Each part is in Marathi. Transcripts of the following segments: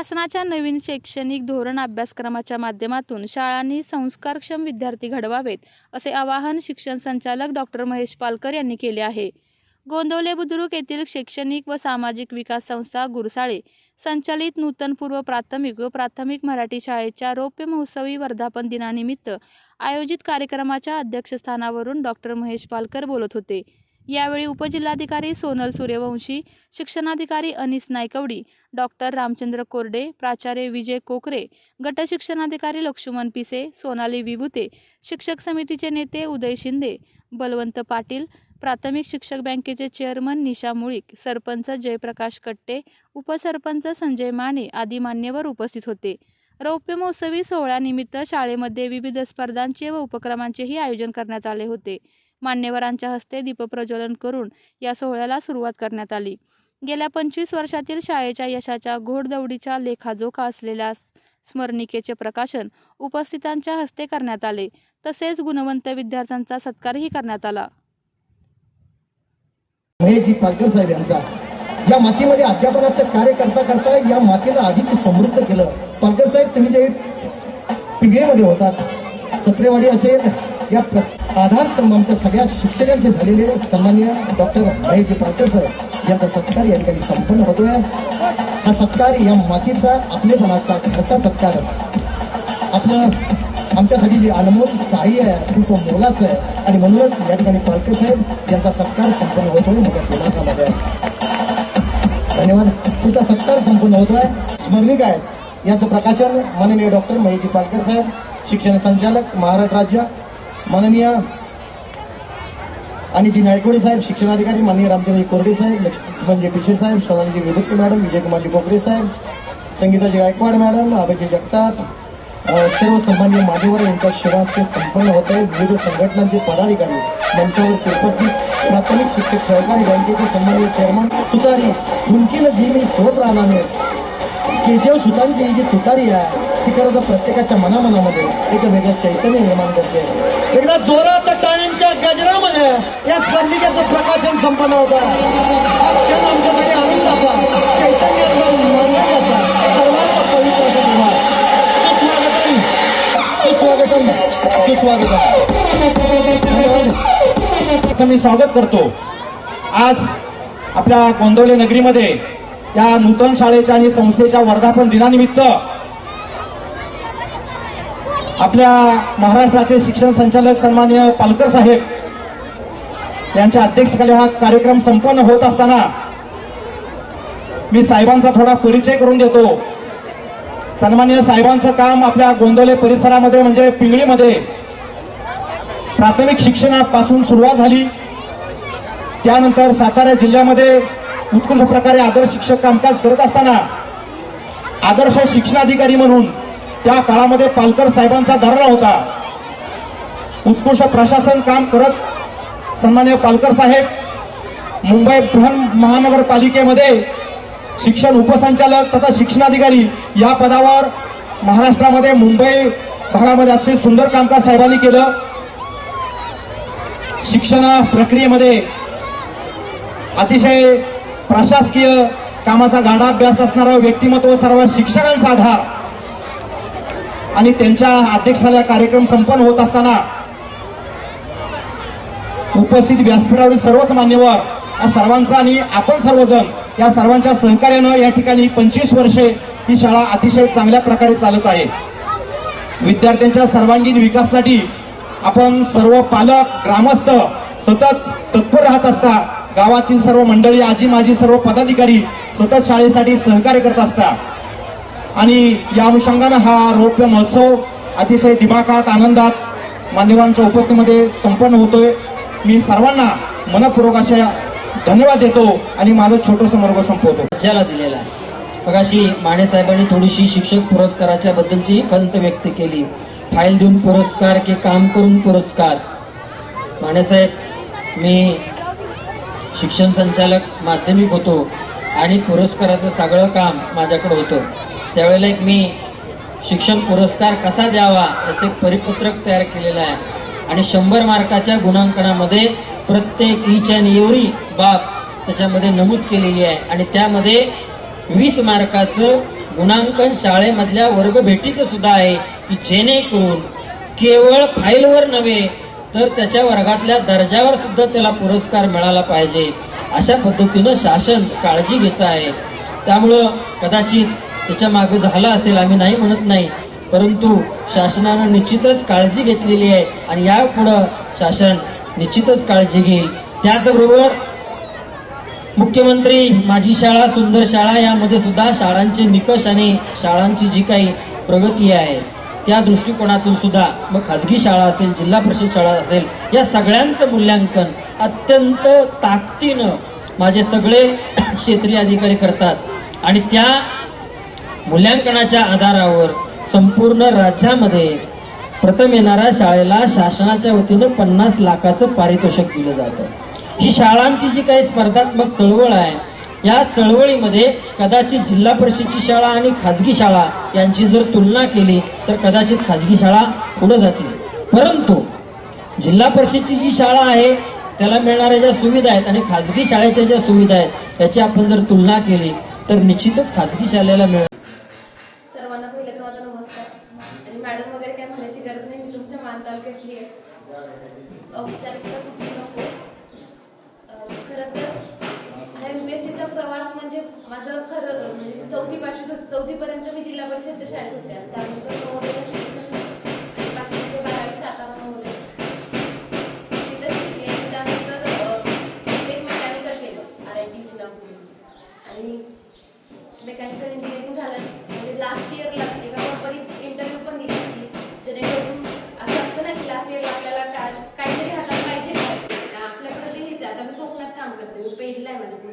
शासनाच्या नवीन शैक्षणिक धोरण अभ्यासक्रमाच्या माध्यमातून शाळांनी संस्कारक्षम विद्यार्थी घडवावेत असे आवाहन शिक्षण संचालक डॉक्टर महेश पालकर यांनी केले आहे. गोंदवले बुद्रुक येथील शैक्षणिक व सामाजिक विकास संस्था गुरसाळे संचालित नूतनपूर्व प्राथमिक व प्राथमिक मराठी शाळेच्या रौप्य महोत्सवी वर्धापन दिनानिमित्त आयोजित कार्यक्रमाच्या अध्यक्षस्थानावरून डॉक्टर महेश पालकर बोलत होते. यावेळी उपजिल्हाधिकारी सोनल सूर्यवंशी शिक्षणाधिकारी अनिस नायकवडी डॉक्टर रामचंद्र कोरडे प्राचार्य विजय कोकरे गट शिक्षणाधिकारी लक्ष्मण पिसे सोनाली विभुते शिक्षक समितीचे नेते उदय शिंदे बलवंत पाटील प्राथमिक शिक्षक बँकेचे चेअरमन निशा मुळीक सरपंच जयप्रकाश कट्टे उपसरपंच संजय माने आदी मान्यवर उपस्थित होते. रौप्य महोत्सवी सोहळ्यानिमित्त शाळेमध्ये विविध स्पर्धांचे व उपक्रमांचेही आयोजन करण्यात आले होते. मान्यवरांच्या हस्ते दीपप्रज्वलन करून या सोहळ्याला सुरुवात करण्यात आली. गेल्या पंचवीस वर्षातील शाळेच्या यशाच्या घोडदौडीच्या लेखाजोखा असलेल्या स्मरणिकेचे प्रकाशन उपस्थितांच्या हस्ते करण्यात आले. तसेच गुणवंत विद्यार्थ्यांचा सत्कारही करण्यात आला. साहेब यांचा या मातीमध्ये अध्यापनाचं कार्य करता करता या मातीला अधिक समृद्ध केलं. पालकर साहेब तुम्ही जे पिंगळेमध्ये होतात सत्रेवाडी असेल या प्र- आधारस्तंभ आमच्या सगळ्या शिक्षकांचे झालेले सन्मान्य डॉक्टर महेशजी पालकर साहेब यांचा सत्कार या ठिकाणी संपन्न होतोय. हा सत्कार या मातीचा आपलेपणाचा घरचा सत्कार. आपलं आमच्यासाठी जे अनमोल साई आहे खूप मोलाचं आहे आणि म्हणूनच या ठिकाणी पालकर साहेब यांचा सत्कार संपन्न होतो मोठ्या दिनांकामध्ये धन्यवाद. तुमचा सत्कार संपन्न होतोय. स्मरणिक आहेत. याचं प्रकाशन माननीय डॉक्टर महेशजी पालकर साहेब शिक्षण संचालक महाराष्ट्र राज्य माननीय आणि जी नायकवडी साहेब शिक्षणाधिकारी माननीय रामचंद्र कोरडे साहेब लक्ष्मणजी पिशे साहेब सोनालीजी विभूतके मॅडम विजयकुमारजी कोकरे साहेब संगीताजी गायकवाड मॅडम अभयजी जगताप सर्व सन्मान्य मान्यवर यांच्या शिवास्ते संपन्न होत आहे. विविध संघटनांचे पदाधिकारी मंचावर उपस्थित प्राथमिक शिक्षक सहकारी बँकेचे सन्मान्य चेअरमन सुतारी हुंकीनं जी मी स्वप्राणाने केशव सुतांची ही जी तुतारी आहे ही खरं तर प्रत्येकाच्या मनामनामध्ये एक वेगळं चैतन्य निर्माण करते. एकदा जोरात टाळ्यांच्या गजरामध्ये या स्पर्धिकेचं प्रकाशन संपन्न होत. आहे हा क्षण आमच्यासाठी आनंदाचा चैतन्याचा मानवण्याचा सर्वात पवित्र सुस्वागतम. सुस्वागतम. सुस्वागतम. मी स्वागत करतो. आज आपल्या गोंदवले नगरीमध्ये या नूतन शाळेच्या आणि संस्थेच्या वर्धापन दिनानिमित्त आपल्या महाराष्ट्राचे शिक्षण संचालक सन्मान्य पालकर साहेब यांच्या अध्यक्षतेखाली हा कार्यक्रम संपन्न होत असताना मी साहेबांचा थोडा परिचय करून देतो. सन्मान्य साहेबांचं काम आपल्या गोंदवले परिसरामध्ये म्हणजे पिंगळीमध्ये प्राथमिक शिक्षणापासून सुरुवात झाली. त्यानंतर सातारा जिल्ह्यामध्ये उत्कृष्ट प्रकारे आदर्श शिक्षक कामकाज करत असताना आदर्श शिक्षणाधिकारी म्हणून त्या काळामध्ये पालकर साहेबांचा दर्रा होता. उत्कृष्ट प्रशासन काम करत सन्मान्य पालकर साहेब मुंबई बृहन महानगरपालिकेमध्ये शिक्षण उपसंचालक तथा शिक्षणाधिकारी या पदावर महाराष्ट्रामध्ये मुंबई भागामध्ये अतिशय सुंदर कामकाज साहेबांनी केलं. शिक्षण प्रक्रियेमध्ये अतिशय प्रशासकीय कामाचा गाढा अभ्यास असणारं व्यक्तिमत्व सर्व शिक्षकांचा आधार आणि त्यांच्या अध्यक्षाला कार्यक्रम संपन्न होत असताना उपस्थित व्यासपीठावरील सर्वच मान्यवर या सर्वांचा आणि आपण सर्वजण या सर्वांच्या सहकार्यानं या ठिकाणी पंचवीस वर्षे ही शाळा अतिशय चांगल्या प्रकारे चालत आहे. विद्यार्थ्यांच्या सर्वांगीण विकासासाठी आपण सर्व पालक ग्रामस्थ सतत तत्पर राहत असता. गावातील सर्व मंडळी आजी माजी सर्व पदाधिकारी सतत शाळेसाठी सहकार्य करत असता. आणि या अनुषंगानं हा रौप्य महोत्सव अतिशय दिमाखात आनंदात मान्यवांच्या उपस्थितीमध्ये संपन्न होतोय. मी सर्वांना मनपूर्वक अशा धन्यवाद देतो आणि माझं छोटंसं वर्ग संपवतो. राज्याला दिलेला मग अशी माणेसाहेबांनी थोडीशी शिक्षक पुरस्काराच्या बद्दलची खंत व्यक्त केली. फाईल देऊन पुरस्कार की काम करून पुरस्कार. माणेसाहेब मी शिक्षण संचालक माध्यमिक होतो आणि पुरस्काराचं सगळं काम माझ्याकडे होतं. त्यावेळेला एक मी शिक्षण पुरस्कार कसा द्यावा याचं एक परिपत्रक तयार केलेलं आहे. आणि शंभर मार्काच्या गुणांकनामध्ये प्रत्येक ईच अँड एव्हरी बाब त्याच्यामध्ये नमूद केलेली आहे. आणि त्यामध्ये वीस मार्काचं गुणांकन शाळेमधल्या वर्गभेटीचं सुद्धा आहे की जेणेकरून केवळ फाईलवर नव्हे तर त्याच्या वर्गातल्या दर्जावर सुद्धा त्याला पुरस्कार मिळाला पाहिजे. अशा पद्धतीनं शासन काळजी घेत आहे. त्यामुळं कदाचित त्याच्यामागे झालं असेल आम्ही नाही म्हणत नाही. परंतु शासनानं निश्चितच काळजी घेतलेली आहे आणि यापुढं शासन निश्चितच काळजी घेईल. त्याचबरोबर मुख्यमंत्री माझी शाळा सुंदर शाळा यामध्ये सुद्धा शाळांचे निकष आणि शाळांची जी काही प्रगती आहे त्या दृष्टिकोनातून सुद्धा मग खाजगी शाळा असेल जिल्हा परिषद शाळा असेल या सगळ्यांचं मूल्यांकन अत्यंत ताकदीनं माझे सगळे क्षेत्रीय अधिकारी करतात. आणि त्या मूल्यांकनाच्या आधारावर संपूर्ण राज्यामध्ये प्रथम येणाऱ्या शाळेला शासनाच्या वतीनं पन्नास लाखाचं पारितोषिक दिलं जातं. ही शाळांची जी काही स्पर्धात्मक चळवळ आहे या चळवळीमध्ये कदाचित जिल्हा परिषदची शाळा आणि खाजगी शाळा यांची जर तुलना केली तर कदाचित खाजगी शाळा पुढं जातील. परंतु जिल्हा परिषदची जी शाळा आहे त्याला मिळणाऱ्या ज्या सुविधा आहेत आणि खाजगी शाळेच्या ज्या सुविधा आहेत त्याची आपण जर तुलना केली तर निश्चितच खाजगी शाळेला मिळ सर्वांना पहिलं तर माझा नमस्कार आणि मॅडम वगैरे काय म्हणायची गरज नाही मी तुमच्या मान आहे औपचारिकता कुठली नको. खरं तर एम पी एस सीचा प्रवास म्हणजे माझं खरं म्हणजे चौथी पाचवी चौथीपर्यंत मी जिल्हा परिषदच्या शाळेत होत्या. त्यानंतर वगैरे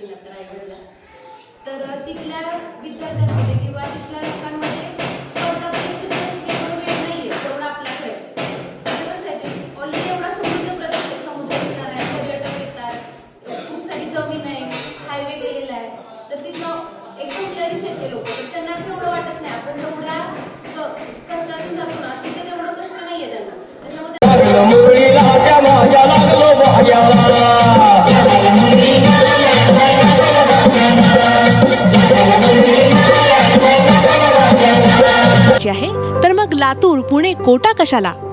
पहिलीला तर माझी रायगडला तर तिथल्या विद्यार्थ्यांमध्ये किंवा तिथल्या लोकांमध्ये तर मग लातूर पुणे कोटा कशाला?